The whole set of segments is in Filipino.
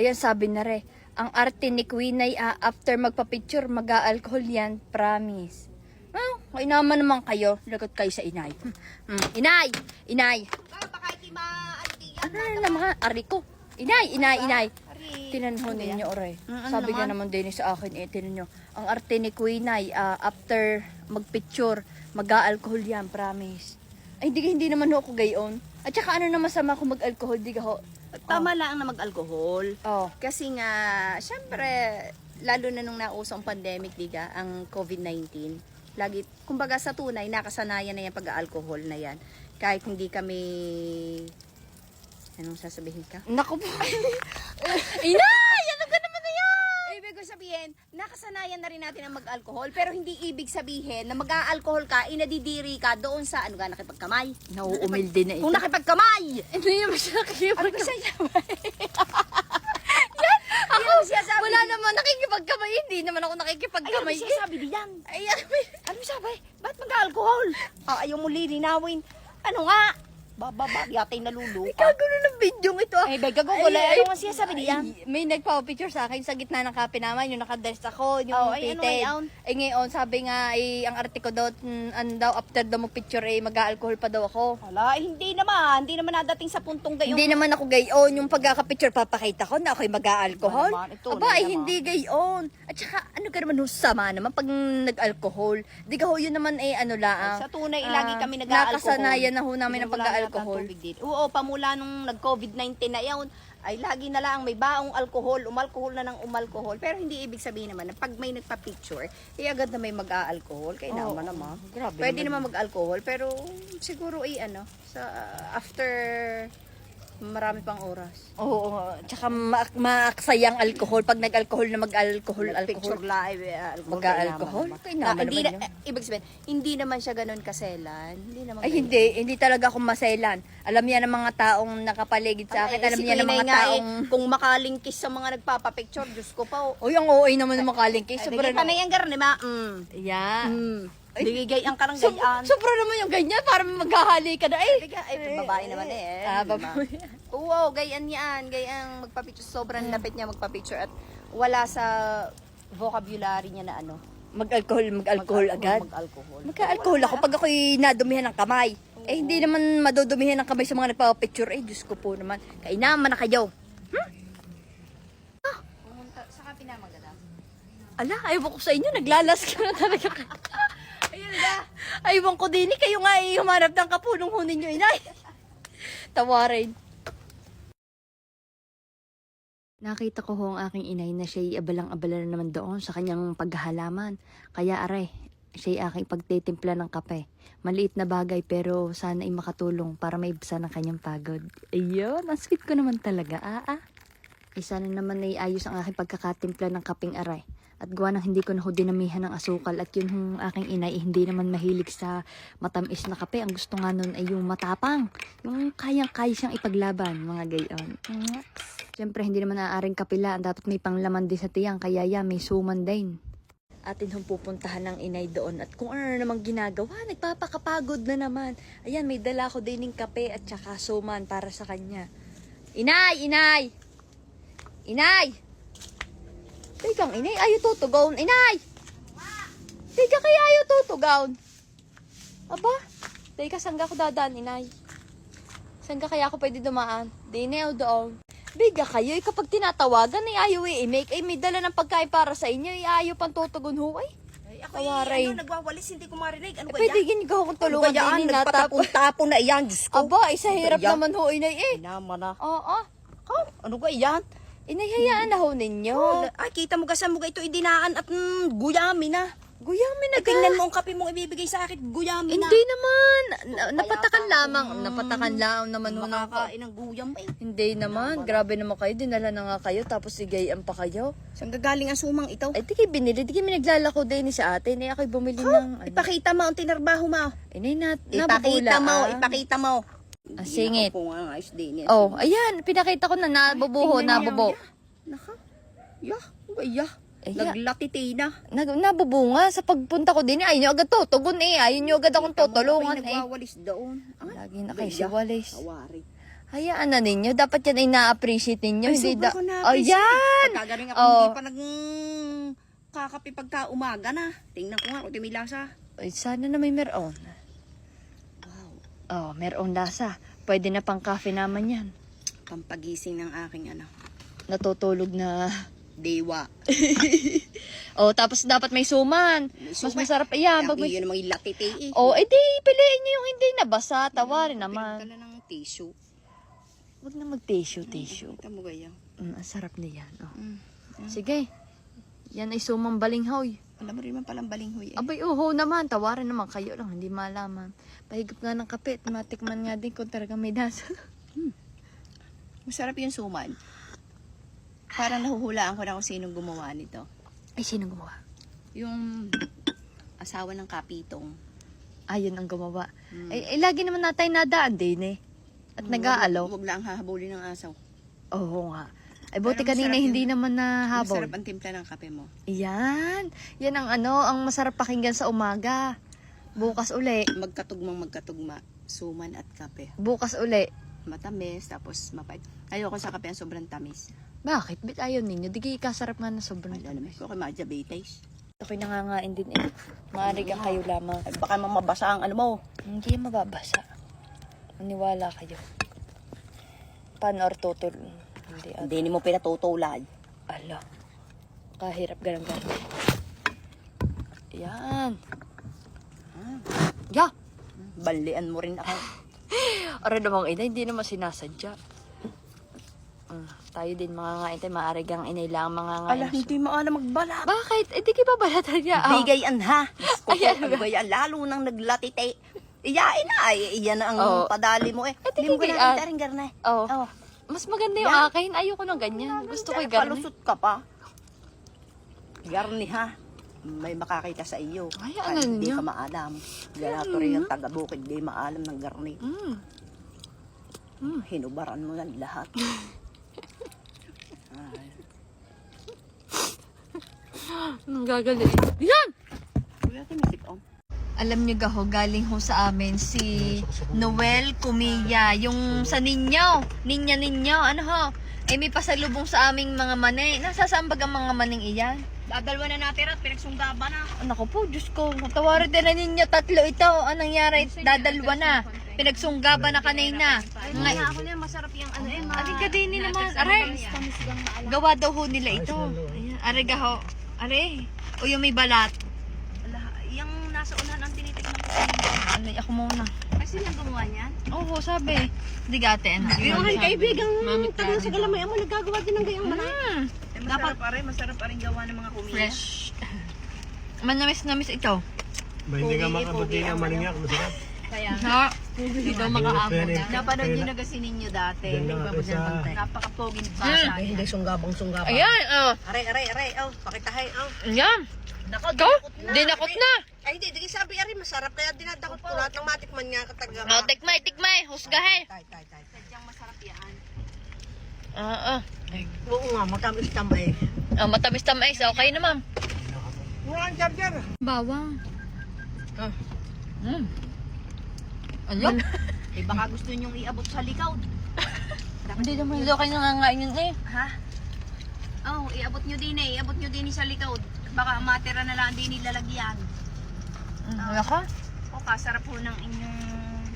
Ayan, sabi na re. Ang arte ni Queen ay ah, after magpa-picture, mag-alcohol yan. Promise. Oh, ay naman naman kayo. Lagot kayo sa inay. Hmm, hmm. Inay! Inay! Ah, baka hindi ma-alti yan. Ano na naman? Ari ko. Inay! Inay! Inay! Ari. Tinanong ninyo, oray. Mm, ano Sabi nga naman? din sa akin, eh, tinan nyo. Ang arte ni Queen ay ah, after mag-picture, mag-alcohol yan, promise. Ay, hindi, hindi naman ho ako gayon. At saka ano na masama kung mag-alcohol, di ka ho. Tama lang na mag-alcohol. Oh. Kasi nga, syempre, lalo na nung nauso ang pandemic, diga, ang COVID-19, lagi, kumbaga sa tunay, nakasanayan na yan pag-alcohol na yan. Kahit hindi kami, anong sasabihin ka? Naku po. Inay! Ano ka naman na yan? Ibig ko sabihin, nakasanayan na rin natin ang mag-alcohol, pero hindi ibig sabihin na mag-alcohol ka, inadidiri ka doon sa, ano ga, nakipagkamay. Nauumil din na ito. Kung nakipagkamay! Hindi naman siya nakikipag... Ano ba siya Ako, Ano siya sabi? wala naman nakikipagkamay. Hindi naman ako nakikipagkamay. Ay, ano siya sabi diyan? Ay, ano? Ano sabi? Ba't mag-alcohol? Ah, ayaw mo lilinawin. Ano nga? Bababa, yata'y naluluka. Kagano ng video ito. ah. Ay, bega ko, wala. Ay, Ano nga siya sabi? Ay, May nagpa-picture sa akin sa gitna ng kape naman, yung nakadress ako, yung Oh, ay, ano ngayon? Ay ngayon, sabi nga, ay, ang arte ko daw, mm, ano daw, after daw mag-picture, ay mag-alcohol pa daw ako. Wala, eh, hindi naman. Hindi naman nadating sa puntong gayon. Hindi naman ako gayon, yung pagkaka-picture, papakita ko na ako'y mag-alcohol. Ano Aba, ay naman. hindi gayon. At saka, ano ka naman, sama naman pag nag-alcohol. Di ka ho, yun naman ay ano laang. Sa tunay, Ah, lagi kami nag-alcohol. Nakasanayan na ho namin ng Wala na pag-alcohol. tubig dito. Oo, pamula nung nag-COVID-19 na yun, ay lagi na lang may baong alcohol, umalcohol na ng umalcohol. Pero hindi ibig sabihin naman na pag may nagpa-picture, eh agad na may mag-aalcohol. Kaya naman naman. grabe Pwede naman. naman mag-alcohol, pero siguro ay ano, sa after marami pang oras. Oo, tsaka ma- maaksayang alcohol. Pag nag-alcohol na mag-alcohol, Picture alcohol. live, eh, alcohol. Mag-aalcohol? kaya Kaya naman naman naman. Ah, hindi naman na, eh, ibig sabihin, hindi naman siya ganun kaselan. Hindi naman Ay ganun. hindi, hindi talaga ako maselan. Alam niya ng mga taong nakapaligid sa akin. Ay, Alam si niya ng mga nga eh, taong... kung makalingkis sa mga nagpapapicture, Diyos ko pa. Oh. Uy, ang OA naman ng makalingkay. Sobra Sobra na na. yan, garni ma. Mm. Yeah. Mm. Ay. Digigay ang karang So, gayaan. sobra naman yung ganyan. Para maghahali ka na eh. Ay, babae naman eh. Ah, di ba? babae. Oo, gayaan yan. Gayaan magpapicture. Sobrang lapit niya magpapicture at wala sa vocabulary niya na ano. Mag-alcohol, mag-alcohol agad. Mag-alcohol. Magka-alcohol ako pag ako'y nadumihan ng kamay. Eh, hindi naman madudumihan ng kamay sa mga nagpapapicture. Eh, Diyos ko po naman. Kainaman na kayo. Pumunta, saka pinamagana. Ala, ayaw ko sa inyo. Naglalas ka na talaga. Ayaw ko din. eh. Kayo nga ay humarap ng kapunong ho ninyo, inay. Tawarin. Nakita ko ho ang aking inay na siya'y abalang-abala na naman doon sa kanyang paghahalaman. Kaya aray, siya'y aking pagtitimpla ng kape. Maliit na bagay pero sana ay makatulong para maibsan ang kanyang pagod. Ayun, ang sweet ko naman talaga. Ah, ah. Eh, sana naman ay ayos ang aking pagkakatimpla ng kaping aray. At gawa ng hindi ko na ho dinamihan ng asukal at yun hong aking inay eh, hindi naman mahilig sa matamis na kape. Ang gusto nga nun ay yung matapang. Yung kayang-kaya siyang ipaglaban, mga gayon. Siyempre, hindi naman naaaring kapilaan. Dapat may panglaman din sa tiyang. Kaya yan, may suman din. Atin hong pupuntahan ng inay doon at kung ano namang ginagawa, nagpapakapagod na naman. Ayan, may dala ko din ng kape at saka suman para sa kanya. Inay! Inay! Inay! Teka, inay, ayaw tutugaw. Inay! Teka, kaya ayaw tutugaw. Aba, teka, saan ka ako dadaan, inay? Saan ka kaya ako pwede dumaan? Di na doon. Biga kayo, eh, kapag tinatawagan, ay ayaw i-make, ay may dala ng pagkain para sa inyo, ay ayaw pang tutugon ho, ay. Ay, ako Tawaray. ano, nagwawalis, hindi ko marinig. Ano Eh, pwede gini ka akong tulungan din, eh, natapon. nagpatapon-tapon na iyan, Diyos ko. Aba, isa hirap Kaya- naman ho, inay, eh. Naman na. Oo, Ano ba iyan? Inay, hayaan na ho ninyo. Oh, ay, kita mo kasi mo ito idinaan at mm, guyami na. Guyami na Ay, tingnan mo ang kape mong ibibigay sa akin, guyami na. Hindi naman. Na, napatakan ka- lamang. Mm. Napatakan lang naman ng Makakain ng guyam eh. Hindi naman. Grabe naman kayo. Dinala na nga kayo. Tapos sigayaan pa kayo. Saan gagaling ang sumang ito? Ay, di kayo binili. Di kayo naglalako din sa atin. Eh, ako'y bumili ng... Ano. Ipakita mo ang tinarbaho mo. Inay na, Ipakita nabubula, mo, ah. ipakita mo. Ah, singit. Ako nga ayos din yan. Oh, ayan. Pinakita ko na nabubuho, Tingnan niyo, nabubo. Naka. Yah. Yah. Eh, Naglatiti na. Nag, nabubunga. Sa pagpunta ko din, ayaw nyo agad tutugon eh. Ayaw nyo agad akong tutulungan Ako'y eh. nagwawalis doon. Ah, Lagi na kayo si Wallace. Awari. Hayaan na ninyo. Dapat yan ay na-appreciate ninyo. Ay, hindi sobra da- ko na. Oh, yan! Pagkagaling ako, Oh. hindi pa nag kakape pagka umaga na. Tingnan ko nga kung may lasa. Ay, sana na may meron. Oh, meron lasa. Pwede na pang cafe naman yan. Pampagising ng aking ano, Natutulog na. dewa. Oh, tapos dapat may suman. Mas masarap yan. Pag may... yun ang mga latite eh. Oh, edi, piliin nyo yung hindi nabasa. Tawarin naman. Pinagdala ng tissue. Huwag na mag-tissue, tissue. Kita mo gaya. Mm, ang sarap na yan. Oh. Mm. Sige. Yan ay sumang balinghoy. Alam mo rin man palang balinghoy eh. Abay, uho naman. Tawarin naman. Kayo lang. Hindi malaman. Pahigop nga ng kape. at Matikman nga din kung talagang may dasa. Masarap yung suman. Parang nahuhulaan ko na kung sinong gumawa nito. ay, sino gumawa? Yung asawa ng kapitong. Ayun ang gumawa. Mm. Ay, ay, lagi naman natay nadaan din eh. At nag-aalaw. Huwag lang hahabulin ng asaw. Oo nga. Ay, buti Pero kanina masarap hindi yun. naman nahabol. Masarap ang timpla ng kape mo. Yan. Yan ang ano, ang masarap pakinggan sa umaga. Bukas uli. Magkatugmang magkatugma. Suman at kape. Bukas uli. Matamis, tapos mapait. Ayoko sa kape ang sobrang tamis. Bakit? Bit ayaw ninyo? Di kasarap nga na sobrang Wala naman ko kay Diabetes. Ako'y nangangain din eh. Maaari ka kayo lamang. Ay, baka mamabasa ang ano mo. Hindi mababasa. Maniwala kayo. Paano or tutol? Hindi. Hindi ni mo pinatutulad. ala. Kahirap ganun ganun. Yan. Ah, Ya! banlian mo rin ako. Aray namang ina, hindi naman sinasadya. Mm, tayo din mga ngain tayo, maaari kang inay lang mga ngain. Ala, hindi mo alam magbalak. Bakit? Eh, di ka ba balatan niya? Oh. Bigayan ha. Ko, Ayan. bigayan. Lalo nang naglatite. Iyain na. Ay, iyan na ang Oo. padali mo eh. Eh, Hindi mo ganun ah. taring garna. Oh. Oh. Mas maganda yung Yan. akin. Ayoko ng ganyan. Gusto ko yung garni. Palusot ka pa. Garni ha. May makakita sa iyo. Ay, Kahit ano Hindi ka maalam. Ganato rin ang taga-bukid. Di maalam ng garni. Mm. Mm. Hinubaran mo ng lahat. Ay. Anong gagaling? Yan! Kuya, tinisip oh. Alam niyo gaho, galing ho sa amin si Noel Kumilla. Yung sa ninyo. Ninya ninyo. Ano ho? Eh may pasalubong sa aming mga manay. Nasasambag ang mga maning iyan. Dadalwa na natin at pinagsunggaban na. Anak ko po, Diyos ko. Tawarin din na ninyo tatlo ito. Anong nangyari? Dadalwa na. Pinagsunggaban na kanina. Ngay ako na masarap yung ano eh. Aling ka din ni naman. Aray. Gawa daw ho nila ito. Ayan. Aray gaho. Aray. O yung may balat. Ala, yung nasa unahan ang tinitignan ko. Ano, ako muna. Ay, silang gumawa niyan? Oo, sabi. Hindi gate. Ano? Yung aking kaibigang Mamit taga sa galamay mo, nagagawa din ng gayang manay. Mm, Eh, masarap pa rin, masarap pa rin gawa ng mga kumiya. fresh. Manamis-namis ito. Ba, hindi nga Pogi, makabuti nga ang malingyak. Masarap. Kaya, Ha? Hindi daw makaamon Pwede. na. napanood nyo na kasi ninyo dati. Diyan lang ako sa- Napakapoging Mm. basa. Hindi sunggabang sunggabang. Ayan, oh. Aray, aray, aray. Oh, pakitahay. Oh. Ayan. Nako, Ito? dinakot na. Dinakot na. Ay, hindi. Di sabi, aray, masarap. Kaya dinadakot ko lahat ng matikman nga kataga. Oh, tikmay, tikmay. Husgahe. Tay, tay, tay. Sadyang masarap yan. Oo. Oo nga, matamis tamay. Oh, matamis tamis. Okay na, ma'am. Wala ang charger. Bawang. Ah. Mm. Ano? Eh, baka gusto nyong iabot sa likaw. Hindi naman daw kayo nangangain yun eh. Ha? Oh, iabot nyo din eh. Iabot nyo din sa likod. Baka matira na lang din nilalagyan. Mm, Wala ka? O, kasarap po ng inyong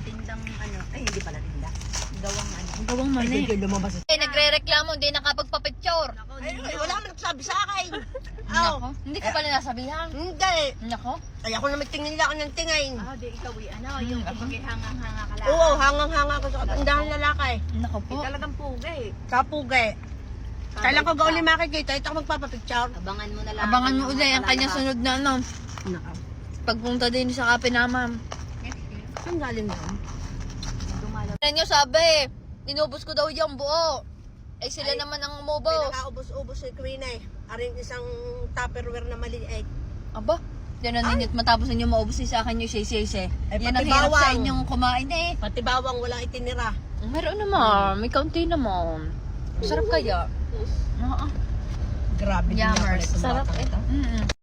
tindang ano. Ay, hindi pala tinda. Gawang ano. Ang gawang man eh. Hindi lumabas. Eh, nagre-reklamo, hindi nakapagpa-picture. Nako, Ay, ay, wala ka nagsabi sa akin. Nako, hindi ka pala nasabihan. Hindi. Nako. Ay, ako na tingin lang ng tingin. Ah, di ikaw eh. Ano, yung kumagay hangang-hanga ka lang. Oo, hangang-hanga ko sa katandahan lalaki. Nako po. Eh, talagang pugay. Kapugay. Kailan ko ga uli makikita, ito ako magpapapicture. Abangan mo na lang. Abangan mo Ano, uli ang wala kanya na. sunod na ano. Naka. Pagpunta din sa kape na ma'am. Saan galing yan? Dumalaw. Ano nyo sabi? Inubos ko daw yung buo. Eh sila Ay, naman ang umubos. Pinakaubos-ubos si Queen eh. Aring isang tupperware na maliit. Aba, yan ang ninyo. Matapos ninyo maubos din sa akin yung shay-shay-shay. Ay, Yan ang pati hirap sa bawang. inyong kumain eh. Pati bawang walang itinira. Meron naman. May kaunti naman. Sarap kaya. Oo. Grabe din Yummers. itong Sarap eh. Mm-mm.